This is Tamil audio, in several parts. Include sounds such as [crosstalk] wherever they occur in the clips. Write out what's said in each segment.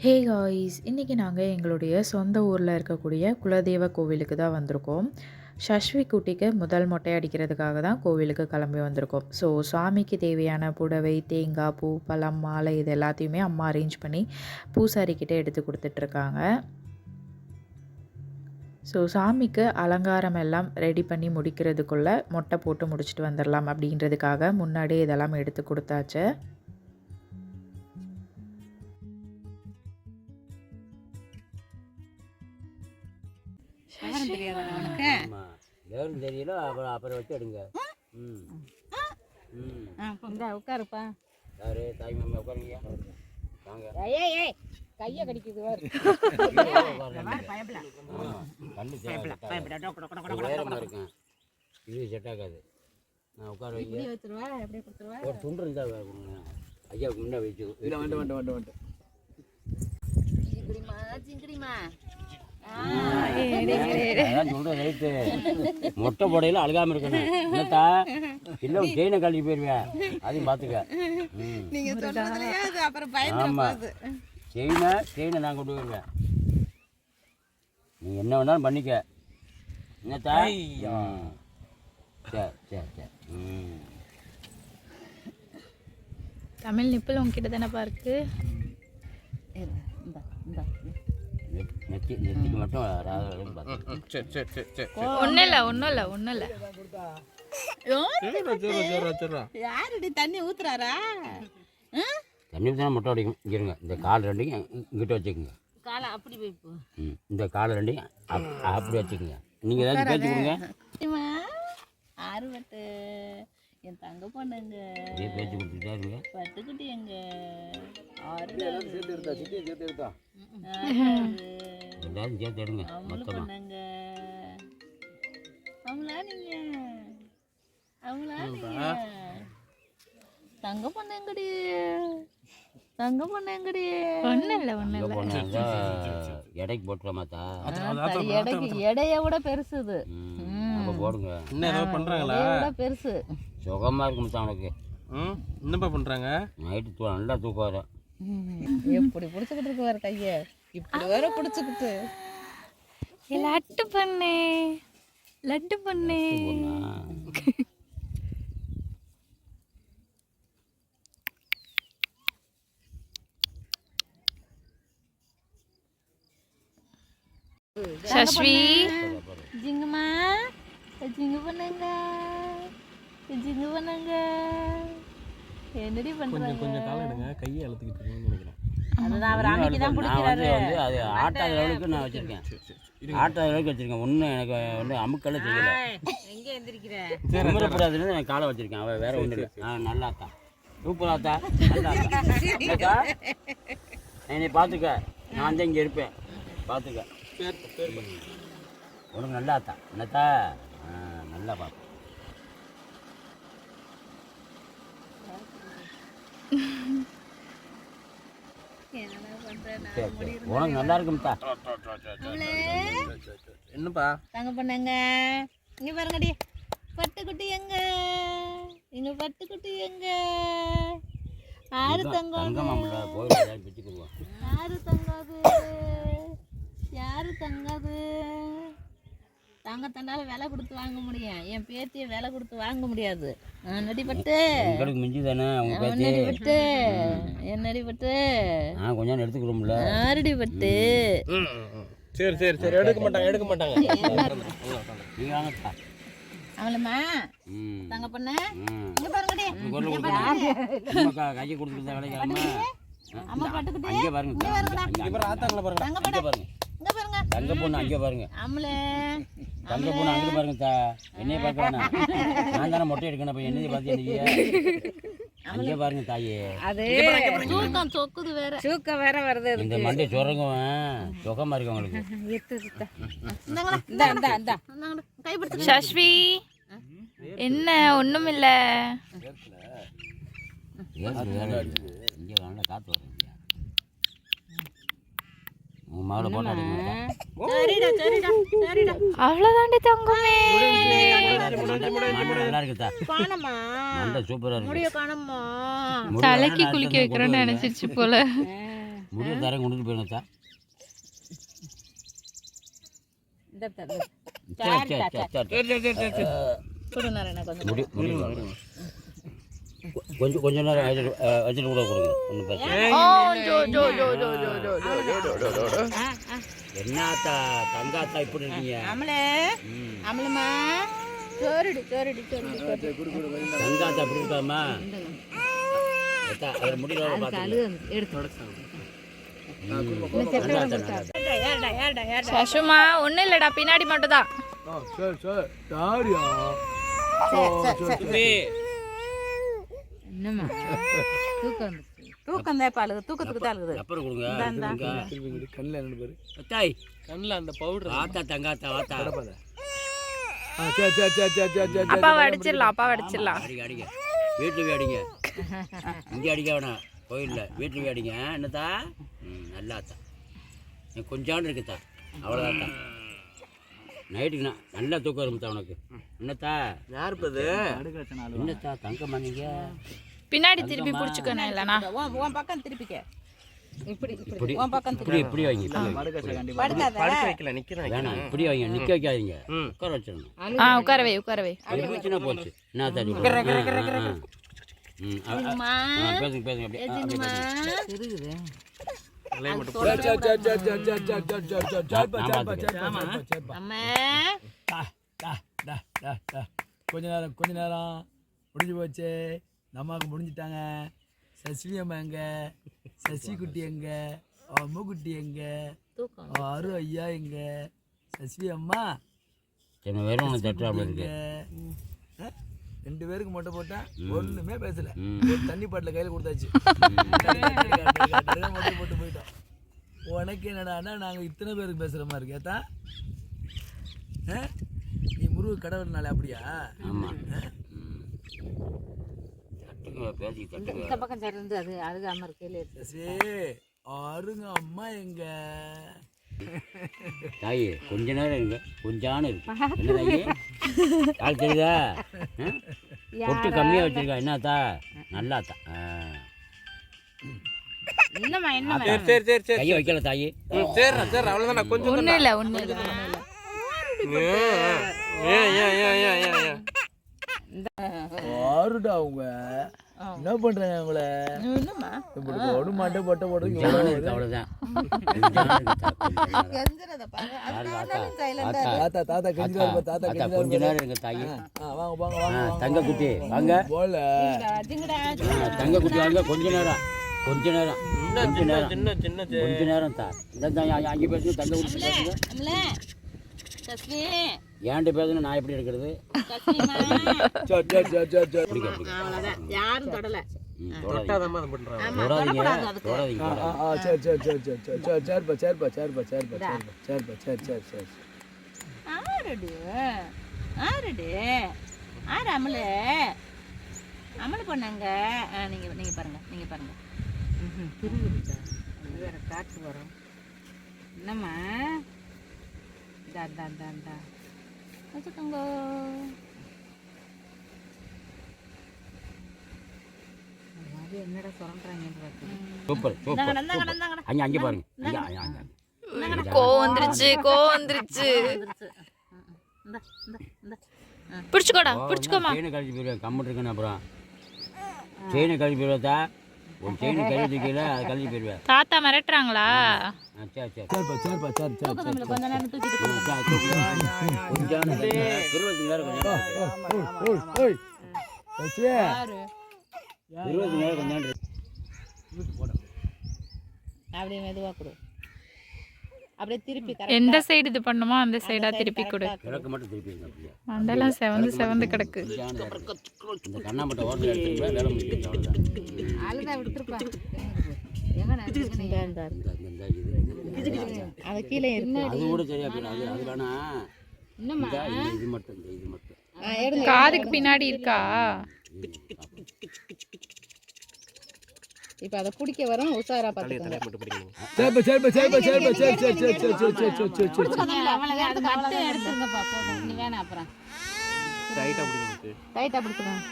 ஹே காய்ஸ் இன்றைக்கி நாங்கள் எங்களுடைய சொந்த ஊரில் இருக்கக்கூடிய குலதெய்வ கோவிலுக்கு தான் வந்திருக்கோம். சஷ்வி குட்டிக்கு முதல் மொட்டை அடிக்கிறதுக்காக தான் கோவிலுக்கு கிளம்பி வந்திருக்கோம். ஸோ சாமிக்கு தேவையான புடவை தேங்காய் பூ பழம் மாலை இது எல்லாத்தையுமே அம்மா அரேஞ்ச் பண்ணி பூசாரிக்கிட்டே எடுத்து கொடுத்துட்ருக்காங்க ஸோ சாமிக்கு அலங்காரம் எல்லாம் ரெடி பண்ணி முடிக்கிறதுக்குள்ளே மொட்டை போட்டு முடிச்சுட்டு வந்துடலாம் அப்படின்றதுக்காக முன்னாடியே இதெல்லாம் எடுத்து கொடுத்தாச்சு. விவரம் தெரியாதா ஆமாம் விவரம் தெரியல அப்புறம் அப்புறம் வச்சு எடுங்க. ம். ம். இந்தா உட்காருப்பா. யாரு? தாய் மாமா உட்காருங்க. வாங்க. ஏய் ஏய் கையை கடிக்குது வாரு இது செட் ஆகாது. நான் உட்கார வைங்க. இப்படி வச்சிருவா அப்படியே கொடுத்துருவா? ஒரு துண்டு இருந்தால் கொடுங்க. ஐயாவுக்கு முன்னே வச்சு இல்லை வந்துட்டு ஜிங்கிடிமா ஜிங்கிடிமா அதான் சொல்கிறேன் ரைட்டு மொட்டை போடையில் அழுகாமல் இருக்கணும். என்னத்தா? இல்லை செயினை கழட்டி போயிடுவேன் அதையும் பார்த்துக்க ஆமாம் செயினை செயினை நான் கொண்டு வருவேன் நீ என்ன வேணாலும் பண்ணிக்க. என்னத்தா. சரி சரி சரி ம். தமிழ் நிப்பிள் உங்ககிட்ட தானேப்பா இருக்குது இந்தா இந்தா. நெத்- நெத்தி நெத்திக்கு மட்டும் ராக அளவுக்கு பார்த்து ம், சரி சரி சரி சரி ஒன்றும் இல்லை ஒன்றும் இல்லை ஒன்றும் இல்லை யாருடி தண்ணி ஊத்துறாரா ம்? தண்ணி ஊற்றினா மட்டும் அடிக்கும் இருங்க இந்த கால் ரெண்டையும் இங்கிட்ட வச்சுக்கோங்க காலை அப்படி இந்த கால் ரெண்டையும் அப் அப்படி வச்சுக்கோங்க நீங்கள் ஏதாச்சும் பேச்சு கொடுங்க அம்மா, ஆறுபட்டு என் தங்க பொண்ணுங்க. பட்டுக்குட்டி எங்க. ஆறு சேர்த்து எடுத்தா சிட்டியை சேர்த்து எடுத்தா? எல்லாரும் சேர்த்து எடுங்க அமுலு மொத்தமாக பொண்ணுங்க. அவங்களா நீங்க? அவங்களா நீங்க? தங்க பொண்ணுங்கடி தங்க பொண்ணுங்கடி ஒன்றும் இல்லை ஒன்றும் இங்கே போனா எடைக்கு போட்டுறமாத்தா எடைக்கு எடைய விட பெருசு இது. ம் அப்போ போடுங்க. இன்னும் ஏதோ பண்ணுறாங்களா எடையை விட பெருசு. சுகமாக இருக்கும் மச்சான் உனக்கு ம்? என்னப்பா பண்ணுறாங்க நைட்டு தூ நல்லா தூக்கம் வரும் எப்படி பிடிச்சிக்கிட்டு இருக்கு வேற கைய? இப்படி வேற பிடிச்சிக்கிட்டு. லட்டு பண்ணு. லட்டு பண்ணு. பொண்ணா? சஷ்வி ஜிங்குமா ஜிங்கு பண்ணுங்க. ஜிங்கு பண்ணுங்க என்னடி கொஞ்சம் பண்றாங்க? கொஞ்சம் காலம் எடுங்க. கையை அழுத்திக்கிட்டு இருக்கீங்கன்னு நினைக்கிறேன். அதுதான் அவர் அமைக்கி தான் பிடிக்கிறாரு வந்து அது ஆட்டாத அளவுக்கு நான் வச்சுருக்கேன். சரி சரி சரி. ஆட்டாத அளவுக்கு வச்சுருக்கேன். ஒன்றும் எனக்கு வந்து அமுக்கெல்லாம் செய்யலை. எங்க எந்திரிக்கிற? குமரப்படாதுன்னு நான் காலை வச்சிருக்கேன். அவன் வேற ஒன்றும் இல்லை. ஆ நல்லாத்தா சூப்பராத்தா நல்லாத்தா என்னக்கா? என்னை பார்த்துக்க. நான் தான் இங்கே இருப்பேன். பார்த்துக்க. உனக்கு நல்லாத்தா என்னத்தா ஆ நல்லா பார்ப்பேன் என்ன பண்றேன் சரி சரி உனக்கு நல்லா இருக்கும்தா என்னப்பா? தங்க பண்ணுங்க இங்க பாருங்கடி. பட்டுக்குட்டி எங்க? எங்க பட்டுக்குட்டி எங்க? ஆறு பிச்சுக்குருவோம். யாரு தங்காது? யாரு தங்காது? தங்கத்தண்டால விலை கொடுத்து வாங்க முடியும். என் பேத்திய விலை கொடுத்து வாங்க முடியாது. நடி பட்டு உங்களுக்கு மிஞ்சி தானே அவங்க பேச்சு என்னடி பட்டு என்னடி பட்டு நான் கொஞ்சம் நேரம் எடுத்துக்கிறோம்ல. ஆரடி பட்டு ம் ம், ம். சரி சரி சரி. எடுக்க மாட்டாங்க எடுக்க மாட்டாங்க. அவளம்மா தங்க பண்ண. இங்க பாருங்கடி கையை கொடுத்துருந்தா கிடைக்காம அம்மா பட்டுக்குட்டி பாருங்க பாருங்க. தங்க பாருங்க. இங்க பாருங்க. தங்க பொண்ணு அங்கே பாருங்க. அம்மளே தங்க பொண்ணு அங்கே பாருங்க தா. என்னைய பார்க்கறானா? நான் தானே மொட்டை எடுக்கணும் அப்போ என்னைய பார்த்து நீங்க அங்கே பாருங்க தாயே. அது தூக்கம் சொக்குது வேற. தூக்கம் வேற வருது இந்த மண்டை சொரங்குவன் சுகமா இருக்கு உங்களுக்கு. இந்தாங்களா இந்தா இந்தா இந்தா. கைப்பிடிச்சு சஷ்வி என்ன ஒன்றும் இல்லை ஏன் இங்கே காற்று வரும் மாவுல போட்டு அவ்வளவுதாண்டி தங்கமே. நல்லா இருக்குதா? மண்டை சூப்பரா இருக்கு. தலைக்கு குளிக்க வைக்கிறேன்னு நினைச்சிருச்சு போல. முடிய தரம் கொண்டுட்டு போயிருந்தா சரி சரி சரி சரி சரி. சரி கொஞ்சம் கொஞ்ச நேரம் வச்சுட்டு கூட கொடுங்க. ஒன்றும் பிரச்சனை. என்னத்தா தங்காத்தா இப்படி இருக்கீங்க? அமலே. ம். அமலம்மா சோறுடி சோறுடி சோறுடி சோறுடி தங்காத்தா இப்படி இருக்காமா? அதில் முடியல சசுமா ஒன்றும் இல்லைடா பின்னாடி மட்டும் தான் என்னம்மா? தூக்கம் தூக்கம் தான் பாலுது தூக்கத்துக்கு தான் இருக்குது அப்புறம் கொடுங்க. திரும்பி கண்ணில் என்ன பாரு? தாய். கண்ணில் அந்த பவுடர் ஆத்தா தங்காத்தா ஆத்தா அடப்பாத அப்பாவை அடிச்சிடலாம் அப்பாவை அடிச்சிடலாம். அடிங்க அடிங்க. வீட்டுக்கு அடிங்க. இங்கே அடிக்க வேணாம். கோயிலில். வீட்டுக்கு அடிங்க. என்னத்தா? ம் நல்லாத்தா கொஞ்சாண்டு இருக்குத்தா. அவ்வளோதான் நைட்டுக்கு நான் நல்லா தூக்கம் வரும்த்தா உனக்கு. என்னத்தா? யார் இப்பது என்னத்தா தங்கம்மா நீங்கள் பின்னாடி திருப்பி பிடிச்சிக்கணும் இல்லைனா உன் பக்கம் திருப்பிக்க. இப்படி இப்படி இப்படி உன் பக்கம் இப்படி இப்படி வைங்க படுக்க வைக்கல நிக்கிறேன் வேணாம் இப்படி வைங்க நிற்க வைக்காதீங்க. ம். உட்கார வச்சிடணும். ஆ உட்காரவே உட்காரவே இருந்துச்சுன்னா போச்சு. என்ன பேசுங்க பேசுங்க அப்படியே. கொஞ்ச நேரம் கொஞ்ச நேரம் முடிஞ்சு போச்சு நம்மாவுக்கு முடிஞ்சிட்டாங்க சசிலி அம்மா எங்க சசி குட்டி எங்க அம்முக்குட்டி எங்க அரு ஐயா எங்க சசி அம்மா என்ன வேறு ஒன்று தட்டு இருக்கு ரெண்டு பேருக்கு மொட்டை போட்டேன் ஒண்ணுமே பேசல. ஒரு தண்ணி பாட்டில் கையில் கொடுத்தாச்சு. மொட்டை போட்டு போயிட்டோம். உனக்கு என்னடான்னா நாங்கள் இத்தனை பேருக்கு பேசுகிற மாதிரி ஆ? நீ முருகு கடவுள்னால அப்படியா? பேசி அருங்க அம்மா எங்க? [laughs] தாயி கொஞ்ச நேரம் இருங்க. கொஞ்சான இருக்கு. என்ன தாயி? கால் தெரியுதா? பொட்டு கம்மியாக வச்சிருக்கா. என்னத்தா? நல்லாத்தா. ஆ. என்னம்மா என்னம்மா? சரி சரி சரி சரி கையை வைக்கல தாயி. சரிண்ணா சரி அவ்வளோதான் கொஞ்சம் ஒன்றும் இல்லை ஒன்றும் இல்லை ஏன் ஏன் ஏன் ஏன் ஏன்? யாருடா அவங்க. என்ன பண்றாங்க அவங்கள இப்படி போட மாட்டே போட்ட அவ்வளவுதான். தாத்தா தாத்தா? கெஞ்சிதாரு தாத்தா. கொஞ்ச நேரம் இருங்க தாயி. வாங்க தங்க போல. தங்க குட்டி வாங்க கொஞ்ச நேரம் கொஞ்ச நேரம் கொஞ்ச நேரம். சின்ன சின்ன கொஞ்ச நேரம் தா இந்த அங்கே பேசுங்க தங்க குட்டி பேசுங்க ஏன்ட்டு பேசணும் நான் எப்படி எடுக்கிறது? யாரும் தொடல. அமலு. அமலு பொண்ணாங்க. நீங்க நீங்க பாருங்க நீங்க பாருங்க. வேற காற்று வரும். என்னம்மா? இந்தா இந்தா இந்தா. 맛있던가 என்னடா சொல்றாங்க அங்க அங்க பாருங்க கோவம் வந்துருச்சு கோவம் வந்துருச்சு பிடிச்சுக்கோடா பிடிச்சுக்கோமா செயினை கழிச்சு போயிடுவேன் கம்மிட்டு இருக்கேன் அப்புறம் செயினை கழிச்சு ஒரு செயின் கழிச்சு கீழே அதை கழிச்சு போயிடுவேன். தாத்தா மிரட்டுறாங்களா? ஆ சரி சரி. சரிப்பா சரிப்பா சரி சரி சரி நம்மள கொஞ்ச நேரம் தூக்கிட்டு ஆ, சரி, தூக்கு. கொஞ்சம் இருபத்தி நேரம் கொஞ்சம் ஓய் ஓய் சசி பாரு இருபத்தி நேரம் கொஞ்சம் நேரம் அப்படியே மெதுவா கொடு. அப்படியே திருப்பி correct எந்த சைடு இது பண்ணுமோ அந்த சைடா திருப்பி கொடு. கிழக்கு மட்டும் திருப்பி மண்டெல்லாம் செவந்து செவந்து கிடக்கு. இந்த கண்ணாமட்டை காதுக்கு பின்னாடி இருக்கா இப்ப அதை குடிக்க வரும் உஷாரா பார்த்துக்கோங்க டைட்டாக பிடிக்கணும்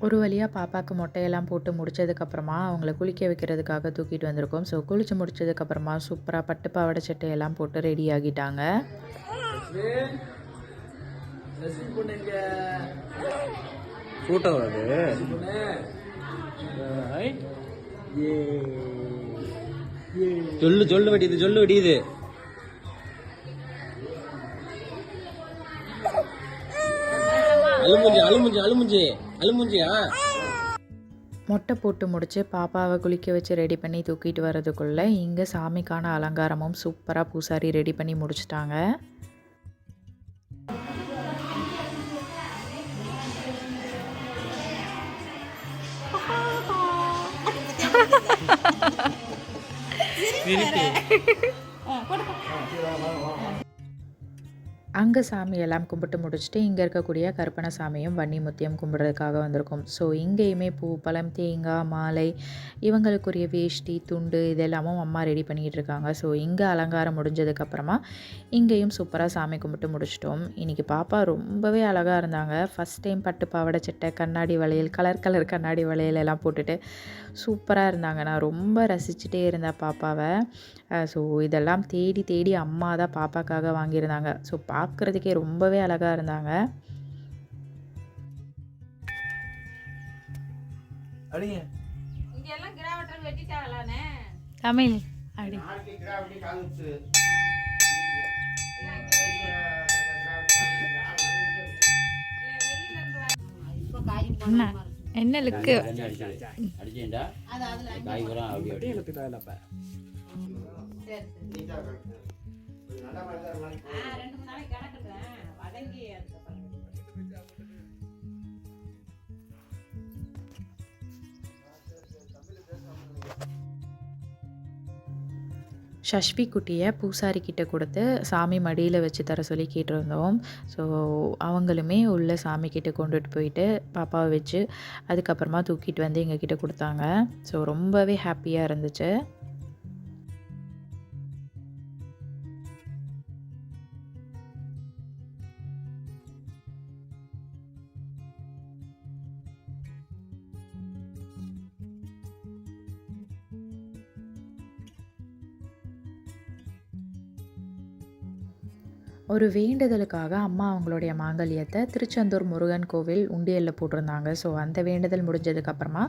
ஒரு வழியாக பாப்பாவுக்கு மொட்டையெல்லாம் போட்டு முடிச்சதுக்கப்புறமா அவங்கள குளிக்க வைக்கிறதுக்காக தூக்கிட்டு வந்திருக்கோம். ஸோ குளிச்சு முடிச்சதுக்கப்புறமா சூப்பராக பட்டு பாவாடை சட்டையெல்லாம் போட்டு ரெடி ஆகிட்டாங்க. ஃபோட்டோ அது? சொல்லு சொல்லு வெடியுது சொல்லு வெடியுது அழுமுஞ்சி அழுமுஞ்சி அழுமுஞ்சி அழுமுஞ்சியா மொட்டை போட்டு முடிச்சு பாப்பாவை குளிக்க வச்சு ரெடி பண்ணி தூக்கிட்டு வர்றதுக்குள்ளே இங்கே சாமிக்கான அலங்காரமும் சூப்பராக பூசாரி ரெடி பண்ணி முடிச்சிட்டாங்க. அங்கே சாமியெல்லாம் கும்பிட்டு முடிச்சுட்டு இங்கே இருக்கக்கூடிய கருப்பண சாமியும் வன்னி முத்தியம் கும்பிட்றதுக்காக வந்திருக்கோம். ஸோ இங்கேயுமே பூ பழம் தேங்காய் மாலை இவங்களுக்குரிய வேஷ்டி துண்டு இதெல்லாமும் அம்மா ரெடி பண்ணிக்கிட்டு இருக்காங்க ஸோ இங்கே அலங்காரம் முடிஞ்சதுக்கப்புறமா இங்கேயும் சூப்பராக சாமி கும்பிட்டு முடிச்சிட்டோம். இன்றைக்கி பாப்பா ரொம்பவே அழகாக இருந்தாங்க. ஃபஸ்ட் டைம் பட்டு பாவாடை சட்டை கண்ணாடி வளையல் கலர் கலர் கண்ணாடி வளையல் எல்லாம் போட்டுட்டு சூப்பராக இருந்தாங்க. நான் ரொம்ப ரசிச்சுட்டே இருந்தேன் பாப்பாவை. ஸோ இதெல்லாம் தேடி தேடி அம்மா தான் பாப்பாக்காக வாங்கியிருந்தாங்க. ஸோ பார்க்குறதுக்கே ரொம்பவே அழகாக இருந்தாங்க. தமிழ் அடி. என்ன? லுக்கு? அடிச்சேன்டா ரெண்டு மூணு நாளைக்கு வதங்கி அதுக்கப்புறம் ஷஷ்வி குட்டியை பூசாரி கிட்ட கொடுத்து சாமி மடியில் வச்சு தர சொல்லி கேட்டிருந்தோம். ஸோ அவங்களுமே உள்ள சாமி கிட்ட கொண்டுட்டு போயிட்டு பாப்பாவை வச்சு அதுக்கப்புறமா தூக்கிட்டு வந்து எங்ககிட்ட கொடுத்தாங்க. ஸோ ரொம்பவே ஹாப்பியாக இருந்துச்சு. ஒரு வேண்டுதலுக்காக அம்மா அவங்களுடைய மாங்கல்யத்தை திருச்செந்தூர் முருகன் கோவில் உண்டியலில் போட்டிருந்தாங்க. ஸோ அந்த வேண்டுதல் முடிஞ்சதுக்கப்புறமா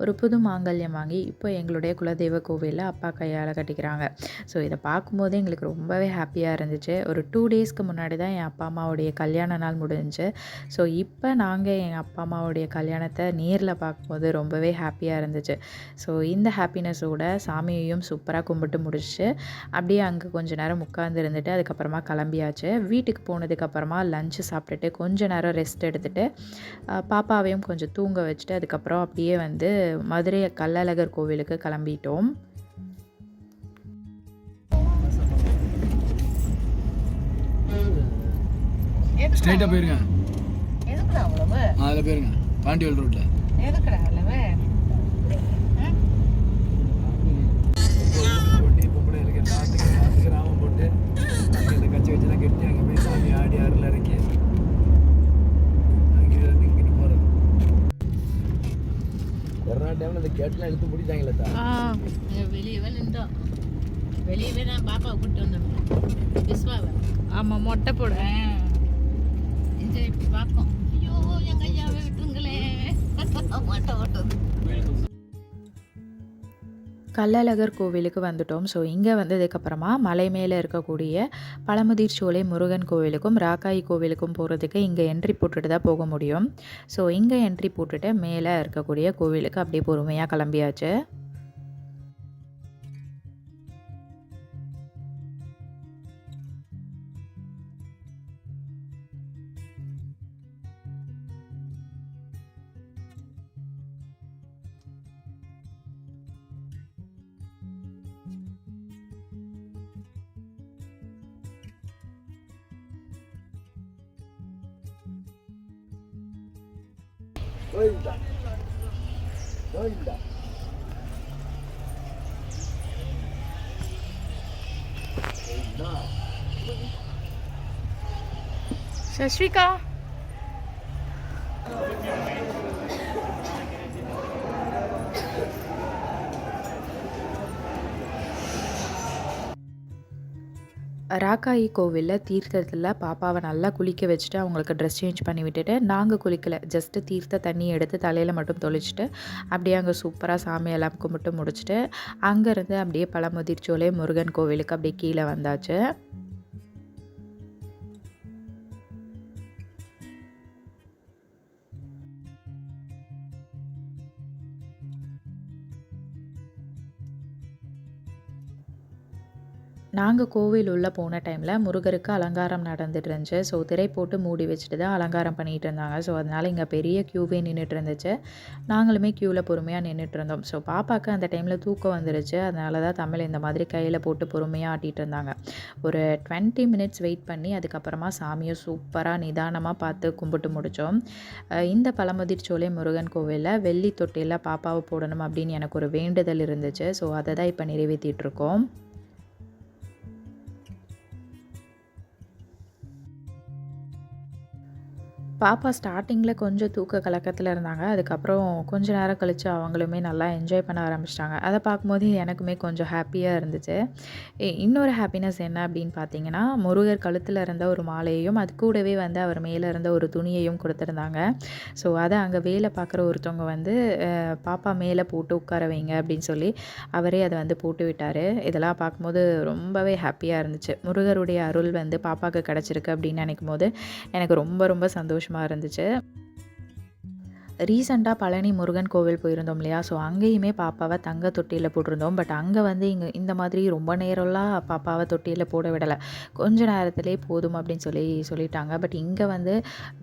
ஒரு புது மாங்கல்யம் வாங்கி இப்போ எங்களுடைய குலதெய்வ கோவிலில் அப்பா கையால் கட்டிக்கிறாங்க. ஸோ இதை பார்க்கும்போது எங்களுக்கு ரொம்பவே ஹாப்பியாக இருந்துச்சு. ஒரு டூ டேஸ்க்கு முன்னாடி தான் என் அப்பா அம்மாவுடைய கல்யாண நாள் முடிஞ்சுச்சு. ஸோ இப்போ நாங்கள் எங்கள் அப்பா அம்மாவுடைய கல்யாணத்தை நேரில் பார்க்கும்போது ரொம்பவே ஹாப்பியாக இருந்துச்சு. ஸோ இந்த ஹாப்பினஸோட சாமியையும் சூப்பராக கும்பிட்டு முடிச்சு அப்படியே அங்கே கொஞ்ச நேரம் உட்காந்து இருந்துட்டு அதுக்கப்புறமா கிளம்பியாச்சு. வீட்டுக்கு போனதுக்கப்புறமா லஞ்சு சாப்பிட்டுட்டு கொஞ்ச நேரம் ரெஸ்ட் எடுத்துட்டு பாப்பாவையும் கொஞ்சம் தூங்க வச்சுட்டு அதுக்கப்புறம் அப்படியே வந்து மதுரை கள்ளழகர் கோவிலுக்கு கிளம்பிட்டோம். ஸ்ட்ரைட்டாக போயிருங்க. அதில் போயிருங்க. பாண்டியல் ரோட்டில் எதுக்குடா அவ்வளவு பொண்ணி பொம்பளை இருக்க நாட்டுக்கு நாட்டுக்கு ராமம் போட்டு அங்கே இந்த கச்சி வச்சுலாம் கட்டி அங்கே போய் சாமி ஆடி அருள் இறக்கி அங்கே இருந்து இங்கிட்டு போகிறது கொரோனா டைமில் இந்த கேட்டெலாம் இழுத்து பிடிச்சாங்களே தான் வெளியவே நின்றோம் வெளியவே நான் பாப்பாவை கூப்பிட்டு வந்தேன். விஸ்வாவை. ஆமாம் மொட்டை போட. இது இப்படி பார்க்கும்? ஐயோ எங்க ஐயாவை விட்டுருங்களே. மாட்ட ஓட்டுது கள்ளழகர் கோவிலுக்கு வந்துட்டோம். ஸோ இங்கே வந்ததுக்கப்புறமா மலை மேலே இருக்கக்கூடிய பழமுதிர் சோலை முருகன் கோவிலுக்கும் ராக்காயி கோவிலுக்கும் போகிறதுக்கு இங்கே என்ட்ரி போட்டுட்டு தான் போக முடியும். ஸோ இங்கே என்ட்ரி போட்டுட்டு மேலே இருக்கக்கூடிய கோவிலுக்கு அப்படியே பொறுமையாக கிளம்பியாச்சு. ਸਤਿ ਸ਼੍ਰੀ ਅਕਾਲ ராக்காயி கோவிலில் தீர்த்தத்தில் பாப்பாவை நல்லா குளிக்க வச்சுட்டு அவங்களுக்கு ட்ரெஸ் சேஞ்ச் பண்ணி விட்டுட்டு நாங்கள் குளிக்கலை. ஜஸ்ட்டு தீர்த்த தண்ணி எடுத்து தலையில் மட்டும் தொளிச்சுட்டு அப்படியே அங்கே சூப்பராக சாமியெல்லாம் கும்பிட்டு முடிச்சுட்டு அங்கேருந்து அப்படியே பழமுதிர்ச்சோலை முருகன் கோவிலுக்கு அப்படியே கீழே வந்தாச்சு. நாங்கள் கோவில் உள்ளே போன டைமில் முருகருக்கு அலங்காரம் நடந்துட்டு இருந்துச்சு. ஸோ திரை போட்டு மூடி வச்சுட்டு தான் அலங்காரம் பண்ணிகிட்டு இருந்தாங்க. ஸோ அதனால் இங்கே பெரிய க்யூவே நின்றுட்டு இருந்துச்சு. நாங்களுமே க்யூவில் பொறுமையாக நின்றுட்டு இருந்தோம். ஸோ பாப்பாவுக்கு அந்த டைமில் தூக்கம் வந்துருச்சு. அதனால தான் தமிழ் இந்த மாதிரி கையில் போட்டு பொறுமையாக ஆட்டிகிட்டு இருந்தாங்க. ஒரு டுவெண்ட்டி மினிட்ஸ் வெயிட் பண்ணி அதுக்கப்புறமா சாமியை சூப்பராக நிதானமாக பார்த்து கும்பிட்டு முடித்தோம் இந்த பழமுதிர்ச்சோலை முருகன் கோவிலில் வெள்ளி தொட்டியில் பாப்பாவை போடணும் அப்படின்னு எனக்கு ஒரு வேண்டுதல் இருந்துச்சு. ஸோ அதை தான் இப்போ நிறைவேற்றிட்டுருக்கோம் பாப்பா ஸ்டார்டிங்கில் கொஞ்சம் தூக்க கலக்கத்தில் இருந்தாங்க. அதுக்கப்புறம் கொஞ்ச நேரம் கழித்து அவங்களுமே நல்லா என்ஜாய் பண்ண ஆரம்பிச்சிட்டாங்க. அதை பார்க்கும்போது எனக்குமே கொஞ்சம் ஹாப்பியாக இருந்துச்சு. இன்னொரு ஹாப்பினஸ் என்ன அப்படின்னு பார்த்தீங்கன்னா முருகர் கழுத்தில் இருந்த ஒரு மாலையையும் அது கூடவே வந்து அவர் மேலே இருந்த ஒரு துணியையும் கொடுத்துருந்தாங்க. ஸோ அதை அங்கே வேலை பார்க்குற ஒருத்தவங்க வந்து பாப்பா மேலே போட்டு உட்கார வைங்க அப்படின்னு சொல்லி அவரே அதை வந்து போட்டு விட்டார். இதெல்லாம் பார்க்கும்போது ரொம்பவே ஹாப்பியாக இருந்துச்சு. முருகருடைய அருள் வந்து பாப்பாவுக்கு கிடச்சிருக்கு அப்படின்னு நினைக்கும் போது எனக்கு ரொம்ப ரொம்ப சந்தோஷம் சந்தோஷமாக இருந்துச்சு. ரீசெண்டாக பழனி முருகன் கோவில் போயிருந்தோம் இல்லையா? ஸோ அங்கேயுமே பாப்பாவை தங்க தொட்டியில் போட்டிருந்தோம். பட் அங்கே வந்து இங்கே இந்த மாதிரி ரொம்ப நேரம்லாம் பாப்பாவை தொட்டியில் போட விடலை. கொஞ்ச நேரத்திலே போதும் அப்படின்னு சொல்லி சொல்லிட்டாங்க. பட் இங்கே வந்து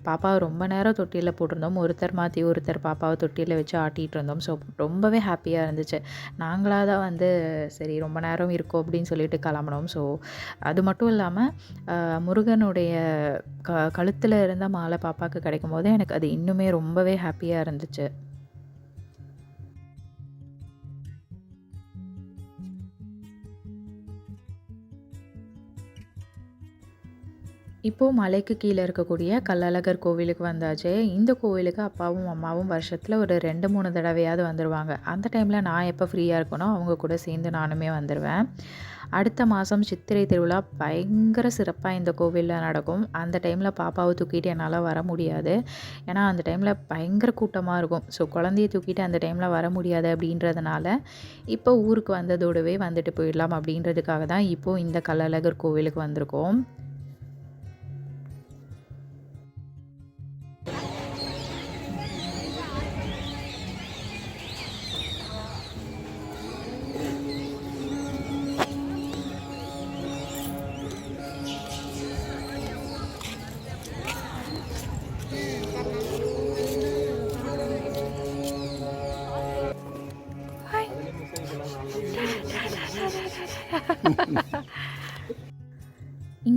பாப்பாவை ரொம்ப நேரம் தொட்டியில் போட்டிருந்தோம். ஒருத்தர் மாற்றி ஒருத்தர் பாப்பாவை தொட்டியில் வச்சு ஆட்டிகிட்டு இருந்தோம். ஸோ ரொம்பவே ஹாப்பியாக இருந்துச்சு. நாங்களாக தான் வந்து சரி ரொம்ப நேரம் இருக்கும் அப்படின்னு சொல்லிட்டு கிளம்பினோம். ஸோ அது மட்டும் இல்லாமல் முருகனுடைய க கழுத்தில் இருந்த மாலை பாப்பாவுக்கு கிடைக்கும் போது எனக்கு அது இன்னுமே ரொம்பவே ஹாப்பி ஹாப்பியாக இருந்துச்சு. இப்போது மலைக்கு கீழே இருக்கக்கூடிய கள்ளழகர் கோவிலுக்கு வந்தாச்சு. இந்த கோவிலுக்கு அப்பாவும் அம்மாவும் வருஷத்தில் ஒரு ரெண்டு மூணு தடவையாவது வந்துடுவாங்க அந்த டைமில் நான் எப்போ ஃப்ரீயாக இருக்கணும் அவங்க கூட சேர்ந்து நானுமே வந்துடுவேன் அடுத்த மாதம் சித்திரை திருவிழா பயங்கர சிறப்பாக இந்த கோவிலில் நடக்கும். அந்த டைமில் பாப்பாவை தூக்கிட்டு என்னால் வர முடியாது. ஏன்னா அந்த டைமில் பயங்கர கூட்டமாக இருக்கும். ஸோ குழந்தைய தூக்கிட்டு அந்த டைமில் வர முடியாது அப்படின்றதுனால இப்போ ஊருக்கு வந்ததோடவே வந்துட்டு போயிடலாம் அப்படின்றதுக்காக தான் இப்போது இந்த கள்ளழகர் கோவிலுக்கு வந்திருக்கோம்.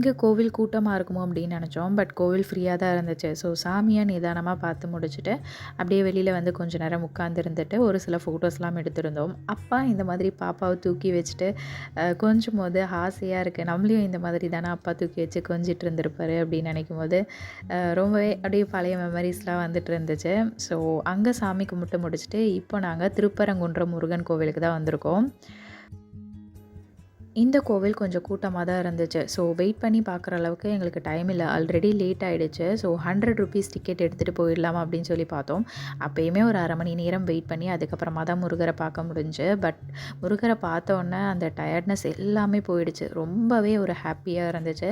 எங்கே கோவில் கூட்டமாக இருக்குமோ அப்படின்னு நினச்சோம். பட் கோவில் ஃப்ரீயாக தான் இருந்துச்சு. ஸோ சாமியை நிதானமாக பார்த்து முடிச்சுட்டு அப்படியே வெளியில் வந்து கொஞ்சம் நேரம் உட்காந்து இருந்துட்டு ஒரு சில ஃபோட்டோஸ்லாம் எடுத்திருந்தோம். அப்பா இந்த மாதிரி பாப்பாவை தூக்கி வச்சுட்டு கொஞ்சம் கொஞ்சும் போது ஆசையாக இருக்குது நம்மளையும் இந்த மாதிரி தானே அப்பா தூக்கி வச்சு கொஞ்சிட்டு இருந்திருப்பார் அப்படின்னு நினைக்கும் போது ரொம்பவே அப்படியே பழைய மெமரிஸ்லாம் வந்துட்டு இருந்துச்சு. ஸோ அங்கே சாமி கும்பிட்டு முடிச்சுட்டு இப்போ நாங்கள் திருப்பரங்குன்றம் முருகன் கோவிலுக்கு தான் வந்திருக்கோம். இந்த கோவில் கொஞ்சம் கூட்டமாக தான் இருந்துச்சு. ஸோ வெயிட் பண்ணி பார்க்குற அளவுக்கு எங்களுக்கு டைம் இல்லை. ஆல்ரெடி லேட் ஆகிடுச்சு ஸோ ஹண்ட்ரட் ருபீஸ் டிக்கெட் எடுத்துகிட்டு போயிடலாம் அப்படின்னு சொல்லி பார்த்தோம். அப்போயுமே ஒரு அரை மணி நேரம் வெயிட் பண்ணி அதுக்கப்புறமா தான் முருகரை பார்க்க முடிஞ்சு. பட் முருகரை பார்த்தோன்னே அந்த டயர்ட்னஸ் எல்லாமே போயிடுச்சு. ரொம்பவே ஒரு ஹாப்பியாக இருந்துச்சு.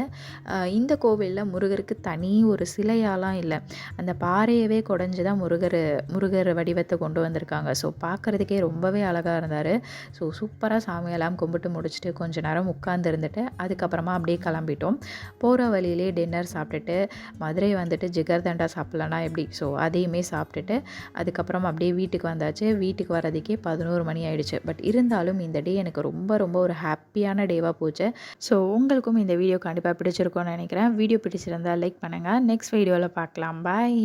இந்த கோவிலில் முருகருக்கு தனி ஒரு சிலையாலாம் இல்லை. அந்த பாறையவே குடஞ்சி தான் முருகர் முருகர் வடிவத்தை கொண்டு வந்திருக்காங்க. ஸோ பார்க்குறதுக்கே ரொம்பவே அழகாக இருந்தார். ஸோ சூப்பராக சாமியெல்லாம் கும்பிட்டு முடிச்சுட்டு கொஞ்சம் கொஞ்ச நேரம் உட்காந்து இருந்துட்டு அதுக்கப்புறமா அப்படியே கிளம்பிட்டோம். போகிற வழியிலே டின்னர் சாப்பிட்டுட்டு மதுரை வந்துட்டு ஜிகர்தண்டா சாப்பிட்லனா எப்படி? ஸோ அதையுமே சாப்பிட்டுட்டு அதுக்கப்புறம் அப்படியே வீட்டுக்கு வந்தாச்சு. வீட்டுக்கு வரதுக்கே பதினோரு மணி ஆயிடுச்சு. பட் இருந்தாலும் இந்த டே எனக்கு ரொம்ப ரொம்ப ஒரு ஹாப்பியான டேவாக போச்சு. ஸோ உங்களுக்கும் இந்த வீடியோ கண்டிப்பாக பிடிச்சிருக்கோன்னு நினைக்கிறேன். வீடியோ பிடிச்சிருந்தால் லைக் பண்ணுங்கள் நெக்ஸ்ட் வீடியோவில் பார்க்கலாம். பாய்